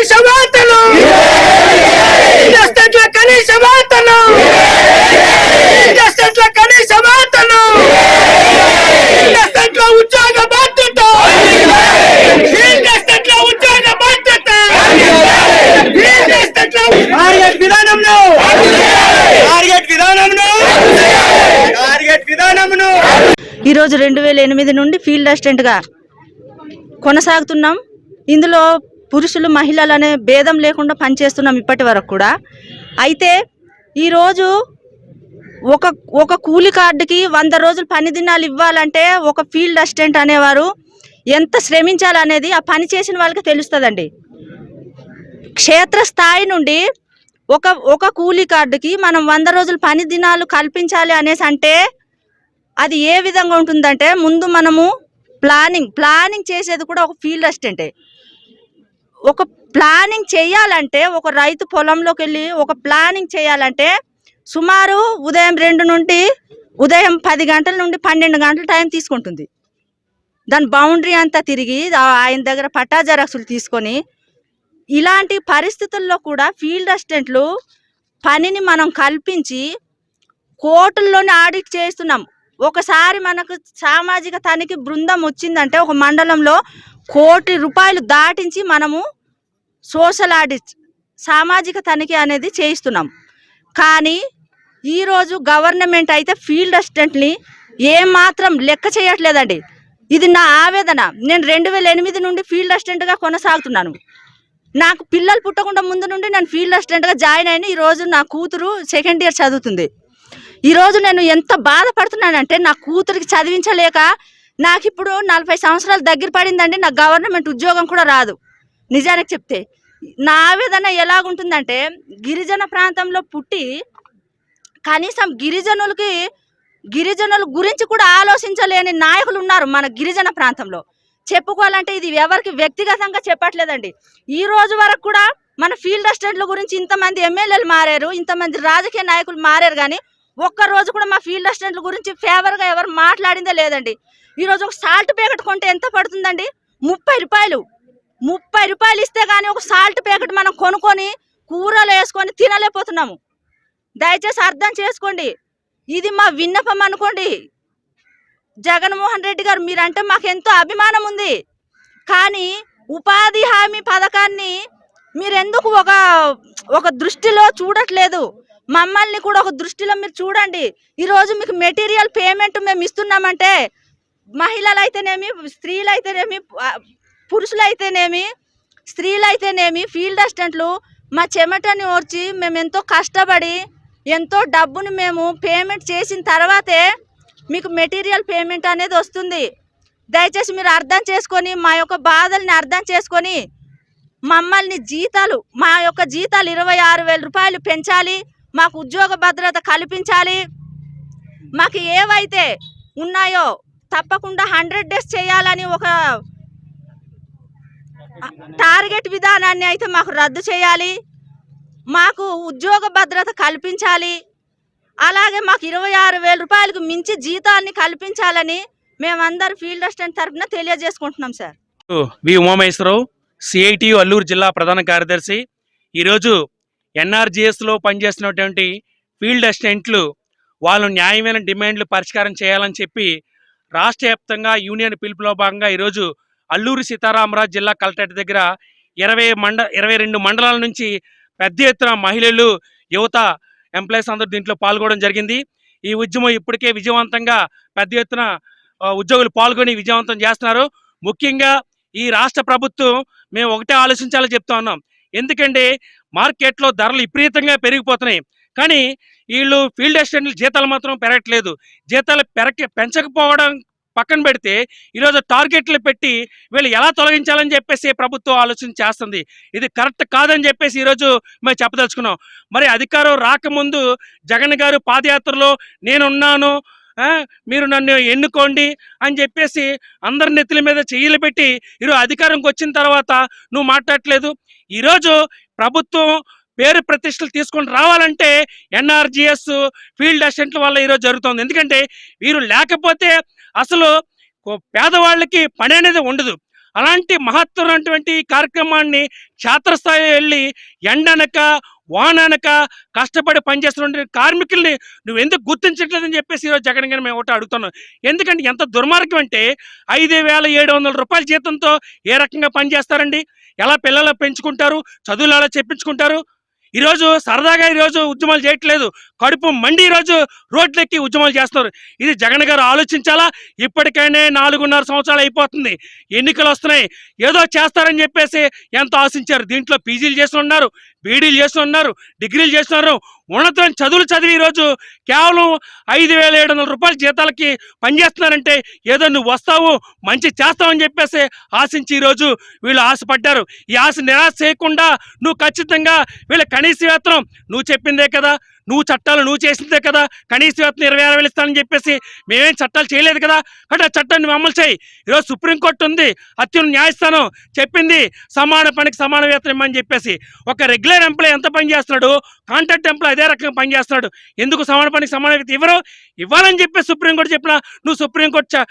కనీస వేతనం ఇండస్ట్రీల కనీస వేతనం ఇండస్ట్రీల కనీస వేతనం ఇండస్ట్రీల ఉద్యోగ బాధ్యత. ఇండస్ట్రీల ఉద్యోగ బాధ్యత. ఇండస్ట్రీల టార్గెట్ విధానంలో. టార్గెట్ విధానంలో. టార్గెట్ విధానంలో. ఈరోజు రెండు వేల ఎనిమిది నుండి ఫీల్డ్ అసిస్టెంట్గా కొనసాగుతున్నాం. ఇందులో పురుషులు మహిళలు అనే భేదం లేకుండా పనిచేస్తున్నాం ఇప్పటి వరకు కూడా. అయితే ఈరోజు ఒక ఒక కూలి కార్డుకి వంద రోజులు పని దినాలు ఇవ్వాలంటే ఒక ఫీల్డ్ అసిస్టెంట్ అనేవారు ఎంత శ్రమించాలనేది ఆ పని చేసిన వాళ్ళకి తెలుస్తుందండి. క్షేత్రస్థాయి నుండి ఒక ఒక కూలీ కార్డుకి మనం వంద రోజులు పని దినాలు కల్పించాలి అనేసి అంటే అది ఏ విధంగా ఉంటుందంటే ముందు మనము ప్లానింగ్ ప్లానింగ్ చేసేది కూడా ఒక ఫీల్డ్ అసిస్టెంటే. ఒక ప్లానింగ్ చేయాలంటే ఒక రైతు పొలంలోకి వెళ్ళి ఒక ప్లానింగ్ చేయాలంటే సుమారు ఉదయం రెండు నుండి ఉదయం పది గంటల నుండి పన్నెండు గంటల టైం తీసుకుంటుంది. దాని బౌండరీ అంతా తిరిగి ఆయన దగ్గర పట్టా జెరాక్సులు తీసుకొని ఇలాంటి పరిస్థితుల్లో కూడా ఫీల్డ్ అసిస్టెంట్లు పనిని మనం కల్పించి కోర్టుల్లోనే ఆడిట్ చేస్తున్నాం. ఒకసారి మనకు సామాజిక తనిఖీ బృందం వచ్చిందంటే ఒక మండలంలో కోటి రూపాయలు దాటించి మనము సోషల్ ఆడిట్ సామాజిక తనిఖీ అనేది చేయిస్తున్నాం. కానీ ఈరోజు గవర్నమెంట్ అయితే ఫీల్డ్ అసిస్టెంట్ని ఏమాత్రం లెక్క చేయట్లేదండి. ఇది నా ఆవేదన. నేను రెండు వేల ఎనిమిది నుండి ఫీల్డ్ అసిస్టెంట్గా కొనసాగుతున్నాను. నాకు పిల్లలు పుట్టకుండా ముందు నుండి నేను ఫీల్డ్ అసిస్టెంట్గా జాయిన్ అయిన ఈరోజు నా కూతురు సెకండ్ ఇయర్ చదువుతుంది. ఈరోజు నేను ఎంత బాధపడుతున్నానంటే నా కూతురికి చదివించలేక నాకు ఇప్పుడు నలభై సంవత్సరాలు దగ్గర పడిందండి నాకు గవర్నమెంట్ ఉద్యోగం కూడా రాదు. నిజానికి చెప్తే. నా ఆవేదన ఎలాగుంటుందంటే గిరిజన ప్రాంతంలో పుట్టి కనీసం గిరిజనులకి గిరిజనుల గురించి కూడా ఆలోచించలేని నాయకులు ఉన్నారు మన గిరిజన ప్రాంతంలో. చెప్పుకోవాలంటే ఇది ఎవరికి వ్యక్తిగతంగా చెప్పట్లేదండి. ఈ రోజు వరకు కూడా మన ఫీల్డ్ అసిస్టెంట్ల గురించి ఇంతమంది ఎమ్మెల్యేలు మారారు ఇంతమంది రాజకీయ నాయకులు మారారు కానీ ఒక్క రోజు కూడా మా ఫీల్డ్ అసిస్టెంట్ల గురించి ఫేవర్గా ఎవరు మాట్లాడిందే లేదండి. ఈరోజు ఒక సాల్ట్ ప్యాకెట్ కొంటే ఎంత పడుతుందండి? ముప్పై రూపాయలు. ముప్పై రూపాయలు ఇస్తే కానీ ఒక సాల్ట్ ప్యాకెట్ మనం కొనుక్కొని కూరలు వేసుకొని తినలేకపోతున్నాము. దయచేసి అర్థం చేసుకోండి. ఇది మా విన్నపం అనుకోండి. జగన్మోహన్ రెడ్డి గారు మీరంటే మాకు ఎంతో అభిమానం ఉంది. కానీ ఉపాధి హామీ పథకాన్ని మీరెందుకు ఒక ఒక దృష్టిలో చూడట్లేదు? మమ్మల్ని కూడా ఒక దృష్టిలో మీరు చూడండి. ఈరోజు మీకు మెటీరియల్ పేమెంట్ మేము ఇస్తున్నామంటే మహిళలు అయితేనేమి స్త్రీలు అయితేనేమి పురుషులు అయితేనేమి స్త్రీలు అయితేనేమి ఫీల్డ్ అసిస్టెంట్లు మా చెమటని ఓర్చి మేము ఎంతో కష్టపడి ఎంతో డబ్బును మేము పేమెంట్ చేసిన తర్వాతే మీకు మెటీరియల్ పేమెంట్ అనేది వస్తుంది. దయచేసి మీరు అర్థం చేసుకొని మా యొక్క బాధల్ని అర్థం చేసుకొని మమ్మల్ని జీతాలు మా యొక్క జీతాలు ఇరవై ఆరు వేల రూపాయలు పెంచాలి మాకు ఉద్యోగ భద్రత కల్పించాలి. మాకు ఏవైతే ఉన్నాయో తప్పకుండా హండ్రెడ్ డేస్ చేయాలని ఒక టార్గెట్ విధానాన్ని అయితే మాకు రద్దు చేయాలి. మాకు ఉద్యోగ భద్రత కల్పించాలి. అలాగే మాకు ఇరవై ఆరు వేల రూపాయలకు మించి జీతాన్ని కల్పించాలని మేమందరూ ఫీల్డ్ అసిస్టెంట్ తరఫున తెలియజేసుకుంటున్నాం sir. V Umameswara Rao CITU Alluri జిల్లా ప్రధాన కార్యదర్శి. ఈరోజు ఎన్ఆర్జిఎస్లో పనిచేస్తున్నటువంటి ఫీల్డ్ అసిస్టెంట్లు వాళ్ళు న్యాయమైన డిమాండ్లు పరిష్కారం చేయాలని చెప్పి రాష్ట్ర వ్యాప్తంగా యూనియన్ పిలుపులో భాగంగా ఈరోజు అల్లూరి సీతారామరాజు జిల్లా కలెక్టరేట్ దగ్గర ఇరవై మండ ఇరవై రెండు మండలాల నుంచి పెద్ద ఎత్తున మహిళలు యువత ఎంప్లాయీస్ అందరూ దీంట్లో పాల్గొనడం జరిగింది. ఈ ఉద్యమం ఇప్పటికే విజయవంతంగా పెద్ద ఎత్తున ఉద్యోగులు పాల్గొని విజయవంతం చేస్తున్నారు. ముఖ్యంగా ఈ రాష్ట్ర ప్రభుత్వం మేము ఒకటే ఆలోచించాలని చెప్తా ఉన్నాం. ఎందుకంటే మార్కెట్లో ధరలు విపరీతంగా పెరిగిపోతున్నాయి. కానీ వీళ్ళు ఫీల్డ్ అసిస్టెంట్లు జీతాలు మాత్రం పెరగట్లేదు. జీతాలు పెరగ పెంచకపోవడం పక్కన పెడితే ఈరోజు టార్గెట్లు పెట్టి వీళ్ళు ఎలా తొలగించాలని చెప్పేసి ప్రభుత్వం ఆలోచన చేస్తుంది. ఇది కరెక్ట్ కాదని చెప్పేసి ఈరోజు మేము చెప్పదలుచుకున్నాం. మరి అధికారం రాకముందు జగన్ గారు పాదయాత్రలో నేనున్నాను మీరు నన్ను ఎన్నుకోండి అని చెప్పేసి అందరి నెత్తుల మీద చేయలు పెట్టి ఈరోజు అధికారంకి వచ్చిన తర్వాత నువ్వు మాట్లాడట్లేదు. ఈరోజు ప్రభుత్వం పేరు ప్రతిష్టలు తీసుకొని రావాలంటే ఎన్ఆర్జిఎస్ ఫీల్డ్ అసిస్టెంట్ల వల్ల ఈరోజు జరుగుతుంది. ఎందుకంటే వీరు లేకపోతే అసలు పేదవాళ్ళకి పని అనేది ఉండదు. అలాంటి మహత్తరమైనటువంటి ఈ కార్యక్రమాన్ని క్షేత్రస్థాయి వెళ్ళి ఎండనక వాననక కష్టపడి పనిచేస్తున్న కార్మికుల్ని నువ్వు ఎందుకు గుర్తించట్లేదని చెప్పేసి ఈరోజు జగన్ గారిని మేము ఒకటి అడుగుతున్నాం. ఎందుకంటే ఎంత దుర్మార్గం అంటే ఐదు వేల ఏడు వందల రూపాయల జీతంతో ఏ రకంగా పనిచేస్తారండి? ఎలా పిల్లలు పెంచుకుంటారు? చదువులు ఎలా చెప్పించుకుంటారు? ఈరోజు సరదాగా ఈరోజు ఉద్యమాలు చేయట్లేదు. కడుపు మండి ఈరోజు రోడ్లెక్కి ఉద్యమాలు చేస్తున్నారు. ఇది జగన్ గారు ఆలోచించాలా? ఇప్పటికైనా నాలుగున్నర సంవత్సరాలు అయిపోతుంది. ఎన్నికలు వస్తున్నాయి. ఏదో చేస్తారని చెప్పేసి ఎంతో ఆశించారు. దీంట్లో పీజీలు చేసి ఉన్నారు. బీడీలు చేస్తున్నారు డిగ్రీలు చేస్తున్నారు. ఉన్నతమైన చదువులు చదివి ఈరోజు కేవలం ఐదు వేల ఏడు వందల రూపాయల జీతాలకి పనిచేస్తున్నారంటే ఏదో నువ్వు వస్తావు మంచి చేస్తావని చెప్పేసి ఆశించి ఈరోజు వీళ్ళు ఆశపడ్డారు. ఈ ఆశ నిరాశ చేయకుండా నువ్వు ఖచ్చితంగా వీళ్ళ కనీస వేతనం నువ్వు చెప్పిందే కదా. నువ్వు చట్టాలు నువ్వు చేసిందే కదా కనీస వేతనం ఇరవై ఆరు వేలు ఇస్తానని చెప్పేసి మేమేం చట్టాలు చేయలేదు కదా. కాబట్టి ఆ చట్టాన్ని అమలు చేయి. ఈరోజు సుప్రీంకోర్టు ఉంది అత్యున్న న్యాయస్థానం చెప్పింది సమాన పనికి సమాన వేతనం ఇమ్మని చెప్పేసి. ఒక రెగ్యులర్ ఎంప్లాయ్ ఎంత పని చేస్తున్నాడు? కాంట్రాక్ట్ ఎంప్లాయ్ అదే రకంగా పని చేస్తున్నాడు. ఎందుకు సమాన పనికి సమాన వేతనం ఇవ్వరు? ఇవ్వాలని చెప్పి సుప్రీంకోర్టు చెప్పిన నువ్వు సుప్రీంకోర్టు చ-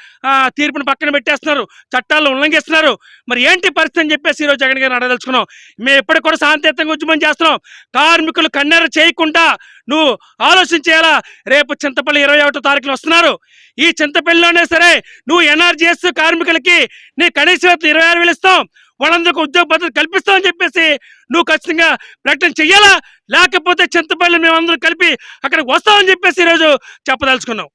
తీర్పును పక్కన పెట్టేస్తున్నారు చట్టాలను ఉల్లంఘిస్తున్నారు. మరి ఏంటి పరిస్థితి అని చెప్పేసి ఈరోజు జగన్ గారిని అడగదలుచుకున్నాం. మేము ఎప్పటికి కూడా శాంతియుతంగా ఉద్యమం చేస్తున్నాం. కార్మికులు కన్నెర చేయకుండా నువ్వు ఆలోచించేలా రేపు చింతపల్లి ఇరవై ఒకటో తారీఖున వస్తున్నారు. ఈ చింతపల్లిలోనే సరే నువ్వు ఎన్ఆర్జీఎస్ కార్మికులకి నీ కనీస ఇరవై ఆరు వేలు ఇస్తాం. వాళ్ళందరికీ ఉద్యోగ భద్రత కల్పిస్తామని చెప్పేసి నువ్వు ఖచ్చితంగా ప్రకటన చెయ్యాలా? లేకపోతే చింతపల్లి మేమందరం కలిపి అక్కడికి వస్తామని చెప్పేసి ఈరోజు చెప్పదలుచుకున్నాం.